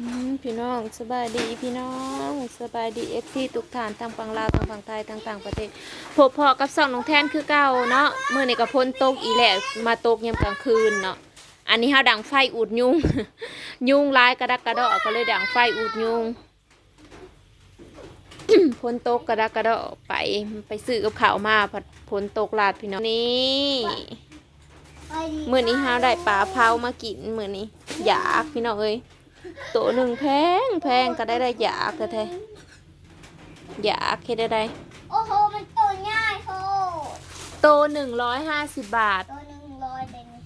อืมพี่น้องสบายดีพี่น้องสบายดีเอฟซีทุกท่านทางฝั่งลาวทางฝั่งไทยทางต่างประเทศพบพอกับสองน้องแทนคือเก่าเนาะมื้อนี้ก็พ้นตกอีแหละมาตกยามกลางคืนเนาะอันนี้เฮาดังไฟอุดยุง ยุงหลายกระดักกระเดอก็เลยดังไฟอุดยุงพ้นตกกระดักกระเดอไปไปซื้อกับข้าวมาผัดพ้นตกลาดพี่น้องนี่มื้อนี้เฮาได้ปลาเผามากินมื้อนี้อยากพี่น้องเอ้ย ตัวหนึ่งแพงแพงก็ได้ได้อยากแท้ๆอยากเฮ็ดได้ได้โอ้โห มันตัวง่ายโหตัวหนึ่งร้อยห้าสิบบาท ตัวหนึ่งร้อยเลยนี่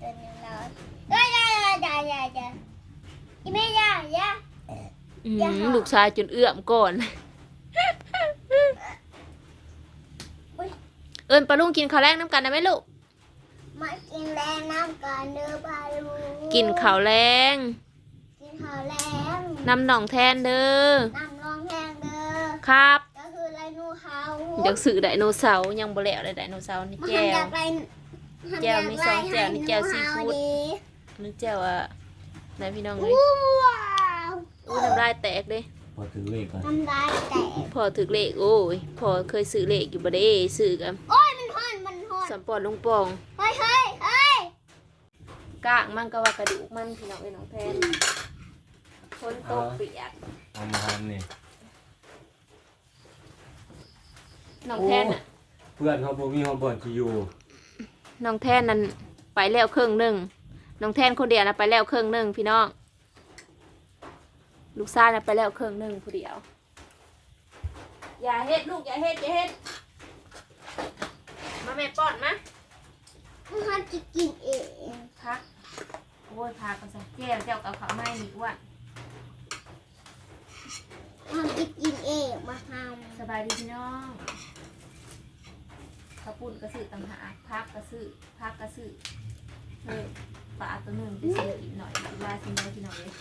ตัวหนึ่งร้อยได้ได้ได้ได้ได้ได้อีไม่ได้ยะอืมอย่าหาลูกชายจนเอื้อมก่อนอุ๊ยเอิญปลาลุงกินข้าวแรกน้ำกันได้ไหมลูก มากินแรงน้ำกันเด้อปลาลูกินข้าวแรงกินข้าวแรงน้ำหนองแทนเด้อน้ำรองแพงเด้อครับก็คือไรนูเขาอยากซื้อไดโนเสาร์ยังบ่แล้วเลยไดโนเสาร์นี่มันแก้ทำจาวกไรแก้วมีสองแก้วนี่แก้วซีฟู้ดดนึกแจ้วอะไหนพี่น้องเลยว้าวอู้น้ำลายแตกเด้พอถึงเลขก่อนน้ำลายแตกพอถึกเลขโอ้ยพอเคยซื้อเลขอยู่บ่ได้ซื้อกันโอ้ยมันห่อนมันห่อน สัมปอดลุงปองเฮ้ยเฮ้ยเฮ้ยกางมันก็ว่ากระดูกมันพี่น้องเอ้ยน้องแทนคนตกเปียกเอามาทำนี่น้องแทนน่ะเพื่อนเขาบ่มีเขาบ่อนที่อยู่น้องแทนนั่นไปแล้วครึ่งหนึ่งน้องแทนคนเดียวนะไปแล้วครึ่งหนึ่งพี่น้องลูกซ่ายน่ะไปแล้วครึ่งหนึ่งผู้เดียว อย่าเฮ็ดลูกอย่าเฮ็ดอย่าเฮ็ดมาแม่ป้อนมา มัน จะกินเองพักโอ้ยพากันซะแก้วเจ้ากับเขาวไม่นี่อ้วนมันจะกินเองมาทสบายดีพี่น้องข้าวปุ้นกระสือต่างหากพักกระสือพักกระสือเฮ้ยปลาตัวหนึ่งจะซื้ออีกหน่อยอีกลายชิ้นน้อยพี่น้องเลย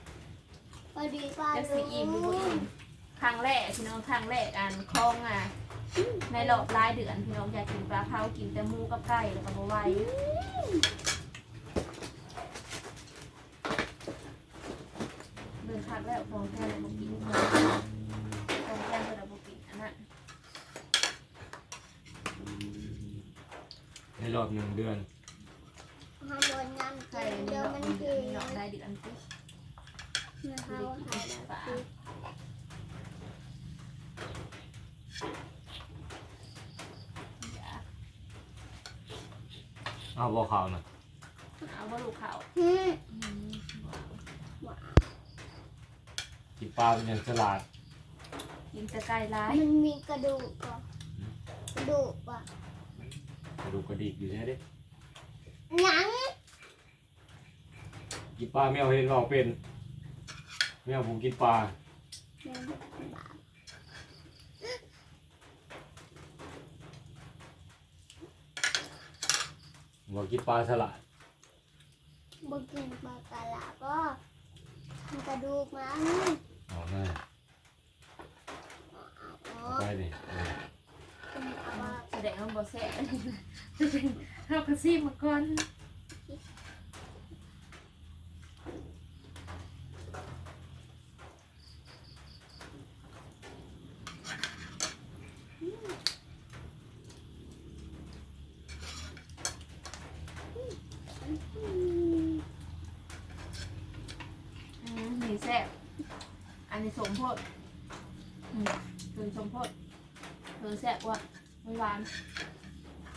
ำพอดีป้าจะลูสีอิ่มหรือบ่อิ่มครั้งแรกพี่น้องครั้งแรกอันคลองอะ ในรอบรายเดือนพี่น้องอยากกินปลาเผากินแต่หมูกับไก่แล้วก็บ่ไหวเดินพักแล้วของแท้เลยบ่กินของแท้ก็เลยบ่กินอันนั้นในรอบหนึ่งเดือนทำบนน้ำใช่กินมีเดี๋ยวดอกมันมีกินดอกรายเดือนปุ๊บเขาหายแล้วปลา เอาบ่ข่าวน่ะเอาว่าลูกเขาอืมอืมกินปลาเป็นอย่างฉลาดกินแต่ไก่ร้ายมันมีกระดูกก่อนกระดูกอะกระดูกกระดิกอยู่ใช่ไหมหนังกินปลาแมวเห็นว่าเป็นแมวผมกินปลา บอกกินปลาฉลาดบนกินปลากระลาก็ทำกระดูกมันเอาหน้าอ๋อเอาไปดิเออเป็นเอามาแสดงว่าบ่แซ่บเรากระซิบมาก่อน อืม อืมนี่แซ่บอันนี้ สมโพดอืมคือสมโพดคือแซ่บกว่ามันหวาน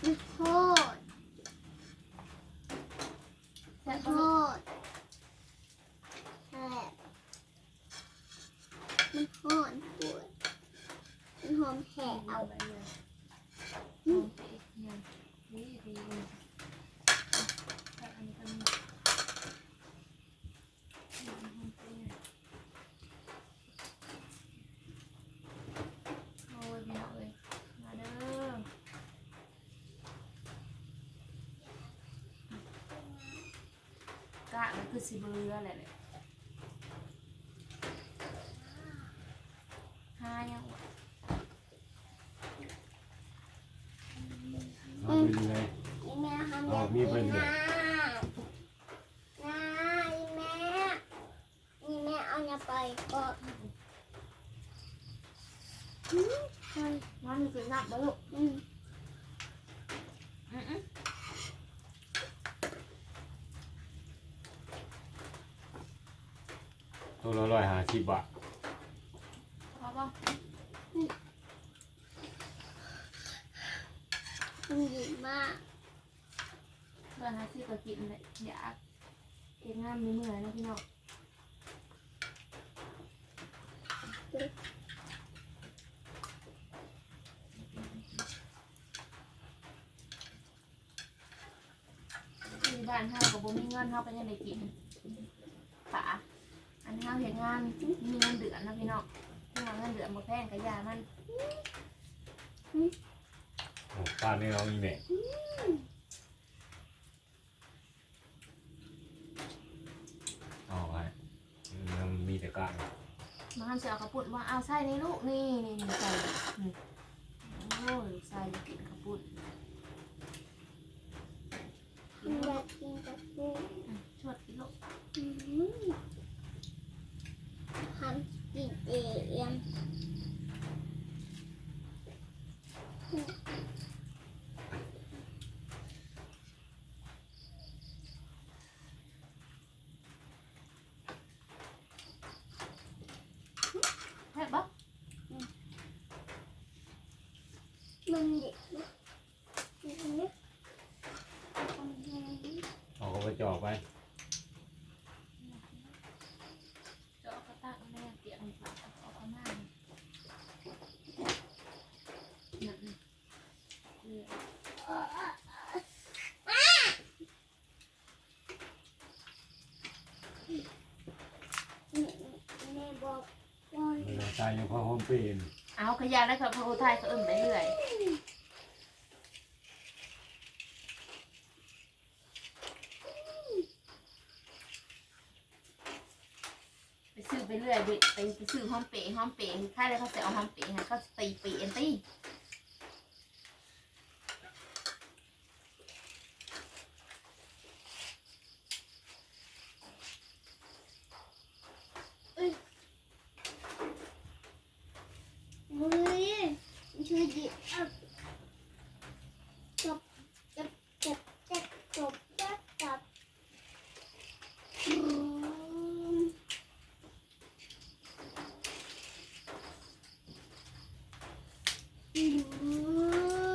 มันโทษแซ่มับนก็โทษแซ่บมันหอนป กะมันคือสีเบเรือแหละเหละหายังวะเอเลย แม่ทำอ๋อไปเน้าแม่นี่ม่เอาเนี่ไปก็ มันมันคือน้าบ่ลูก ตัวละร้อยห้าสิบบาทพอบ่มันดีมากเพื่อนหาซื้อก็กินเลยอยากเก็บงามมีเมื่อยนะพี่น้องที่บ้านเฮาก็บ่มีเงินเฮาก็ยังได้กินป่า อันนี้เฮาเฮ็ดงานมีเงินเดือนนะพี่น้องที่ว่าเงินเดือนบ่แพงก็ยามันโอ้ป้านี่เรามีแม่เอาไว้มันมีแต่กลางมาหันเสือข้าวปุ้นว่าเอาใส่ในลูกนี่นี่นี่ใส่นี่โอ้ยใส่กินข้าวปุ้นมันอยากกินกับปูอะชวดกินลูก อืมทำกินเอง แซ่บปะ มันเด็กนะมันเด็ก เอา ก็ไปจอกไปจะเอากระตักแม่เปียกมันปากเอาเอาหน้านี่นั่นนี่เลือดแม่บอกว่ามันตายยังพอห้องเป็นเอาขยะแล้วครับพระอุทัยเขาเอิ่มไปเรื่อย ไปเรื่อยไปไปซื้อห้องเป๋ห้องเป๋ค่ายเลยเขาจะเอาห้องเป๋ให้เขาตีเป๋เอ็นตี้ มือช่วยดิอับจบจบจบจบจบจบจบอืมอืม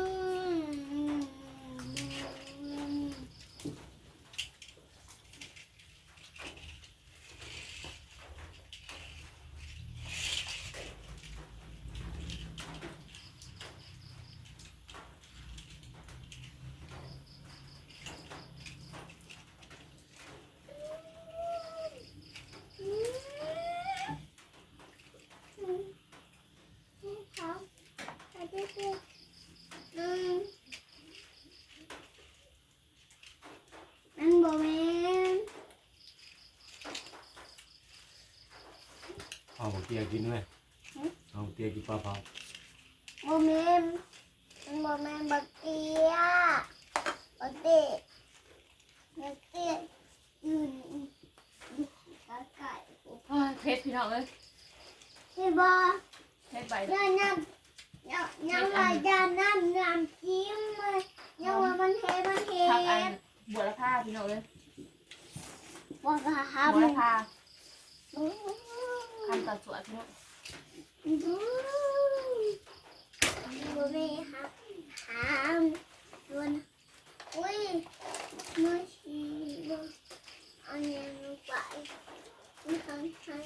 ครับไปด้วยกันอื มันบ่แม่นเอาบักเกียกินไหมเอาบักเกียกินปลาเผาบ่แม่นมันบ่แม่นบักเกียบักเตะบักเตะยืนอยู่กะไก่เฮ้ยเพชรพี่น้องเอ้ยใช่บ่เพชรใบย่าน้ำ ย่าย่าว่าย่าน้ำน้ำจิ้มเลยย่าว่ามันเทมันเทพักอันบัวละผ้าพี่น้องเอ้ยบ่กะหาบัวมัละนผ้าอืมคำตัดสวยพี่น้อง อืมบ่มีครับหามโดนอุ้ยมือชีบ่อันนี้ลงไปมันทำให้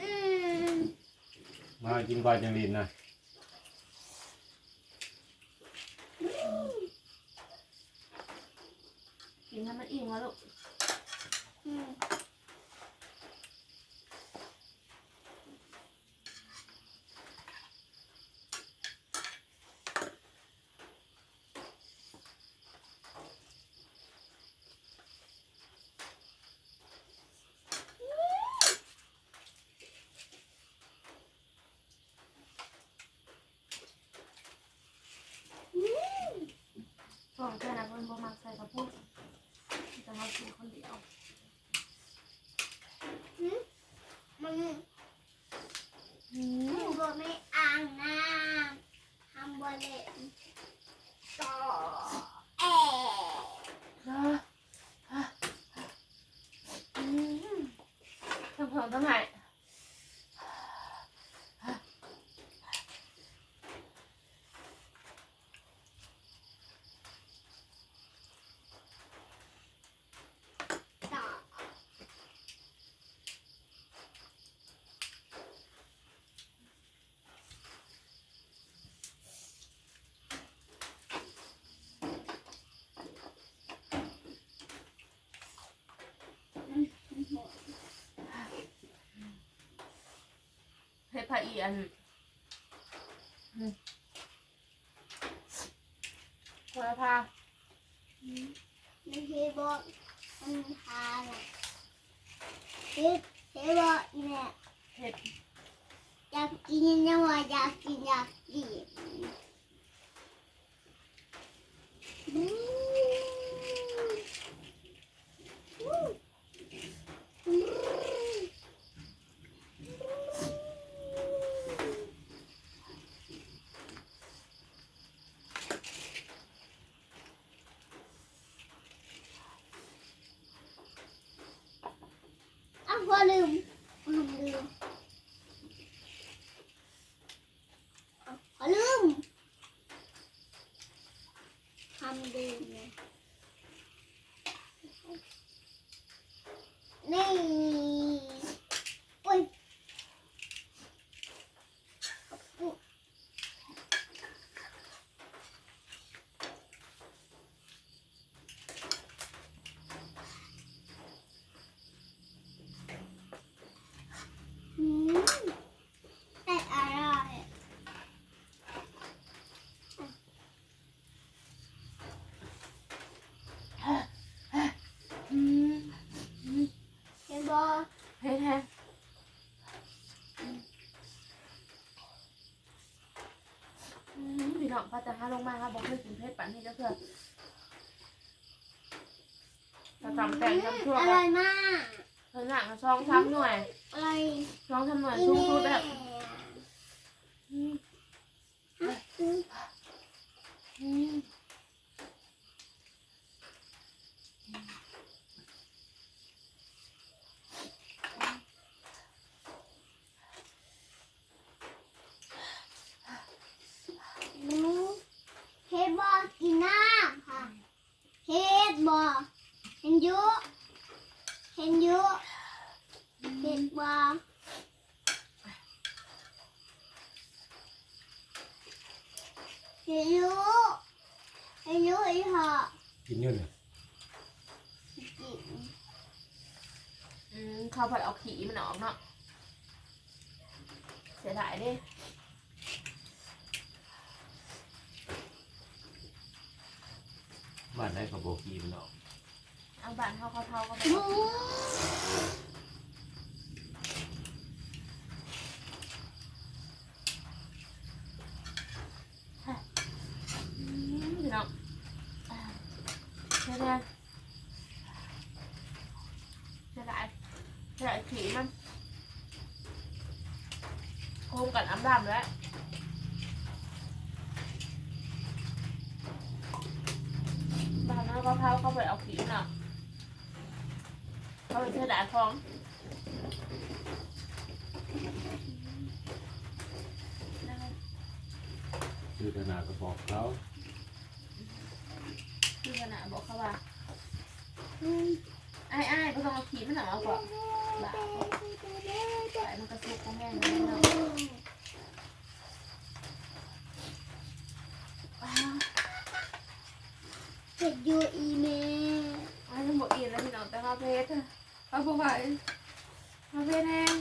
อืม มากินก่อนจังลินนะ กินให้มันอิ่มวะลูก อืมอืม ส่งเพื่อนนะเพื่อนบ่มักใส่กระปุกจะมากินคนเดียว มัน อีอันอืมโหระพาไม่ใช่บอกมันทาน่ะเฮ็ดเฮ็ดบอกอีแม่เห็ดอยากกินยังว่าอยากกินอยากกิน อ้าวพอลืมลืมลืม ขอลืมทำดีเนี่ยนี่อุ้ยอืมแต่อร่อย อืม เห็นบอ เห็ดแห้งอืมพี่น้ องป้าจะหาลงมาครับบอกให้กินเพชรปั่นนี่ก็คือจะจำแต่งจำชั่วอร่อยมากเธอหนักช่องช้ำหน่วยอร่อยช่องทำหน่วยอีชุ่มแม่ชุดแบบอืม อืม อืม หนูเฮ็ดบอกินน้ำค่ะเฮ็ดบอ เห็นอยุเห็นอยุเฮ็ดบอเห็นอยุเห็นอยุอีห่อกินอยู่เนี่ยกินอืมข้าวผัดเอาขี้มันออกเนาะเสียดายดิบ้านไหนกับโบกีมันออก เอาบานเท่าเท่าก็ไปหมูอืมพี่น้องอ่าเสียดายเสียดายเสียดายขี้มันโคมกันอ้ำดำแล้วบานแล้วก็เท้าเข้าไปเอาขี้มันออก เขาเป็นเสียดายของซื้อขนาดกระบอกเขาคือขนาดบอกเขาว่าอืมไอ้ไอ้ก็ต้องเอาขี้มันออกก่อนบ้าใส่มันกระซุกก็แห้งแล้วเนาะอ้าวเห็ดอยูอีเมไอ้ทั้งหมดอีกแล้วพี่น้องแต่ข้าวเพชรข้าวผู้ไหวข้าวเพชร แห้ง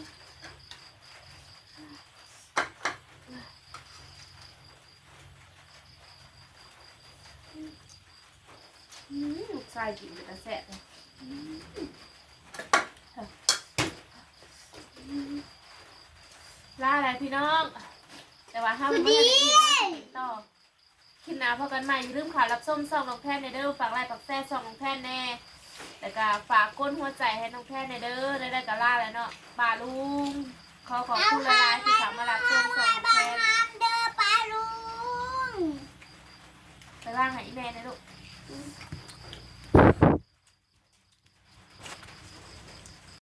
อืมลูกชายกินเป็นตาแซ่บเลยอืมลาอะไรพี่น้องแต่ว่าห้ามไม่ได้กินต่อคลิปหน้าพบกันใหม่อย่าลืมข่าวรับส้มซองน้องแพนในเด้อฝากไลค์ฝากแซ่ซองน้องแพนแน่ แต่ก็ฝากก้นหัวใจให้น้องแพนในเด้อได้ได้กับล่าแล้วเนาะป่าลุง ขอขอบคุณหลายๆที่สามารถรับส้มซองน้องแพนน้ำเด้อปลาลุงไปว่างให้อีแม่นะลูก